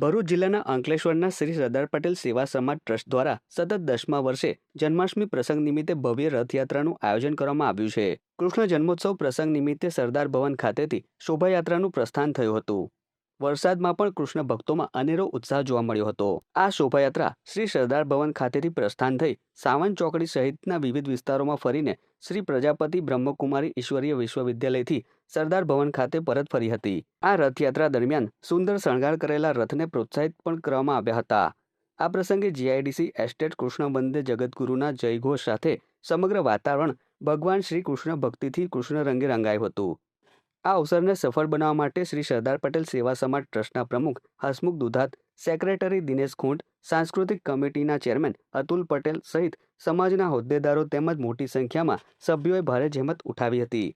ભરૂચ જિલ્લાના અંકલેશ્વરના શ્રી સરદાર પટેલ સેવા સમાજ ટ્રસ્ટ દ્વારા સતત દસમા વર્ષે જન્માષ્ટમી પ્રસંગ નિમિત્તે ભવ્ય રથયાત્રાનું આયોજન કરવામાં આવ્યું છે. કૃષ્ણ જન્મોત્સવ પ્રસંગ નિમિત્તે સરદાર ભવન ખાતેથી શોભાયાત્રાનું પ્રસ્થાન થયું હતું. વરસાદમાં પણ કૃષ્ણ ભક્તોમાં અનેરો ઉત્સાહ જોવા મળ્યો હતો. આ શોભાયાત્રા શ્રી સરદાર ભવન ખાતેથી પ્રસ્થાન થઈ સાવન ચોકડી સહિતના વિવિધ વિસ્તારોમાં ફરીને શ્રી પ્રજાપતિ બ્રહ્મકુમારી ઈશ્વરીય વિશ્વવિદ્યાલયથી સરદાર ભવન ખાતે પરત ફરી હતી. આ રથયાત્રા દરમિયાન સુંદર શણગાર કરેલા રથને પ્રોત્સાહિત પણ કરવામાં આવ્યા હતા. આ પ્રસંગે જીઆઈડીસી એસ્ટેટ કૃષ્ણ મંદિર જગદગુરુના જયઘોષ સાથે સમગ્ર વાતાવરણ ભગવાન શ્રી કૃષ્ણ ભક્તિથી કૃષ્ણ રંગે રંગાયું હતું. આ અવસરને સફળ બનાવવા માટે શ્રી સરદાર પટેલ સેવા સમાજ ટ્રસ્ટના પ્રમુખ હસમુખ દુધાત, સેક્રેટરી દિનેશ ખૂંટ, સાંસ્કૃતિક કમિટીના ચેરમેન અતુલ પટેલ સહિત સમાજના હોદ્દેદારો તેમજ મોટી સંખ્યામાં સભ્યોએ ભારે જહેમત ઉઠાવી હતી.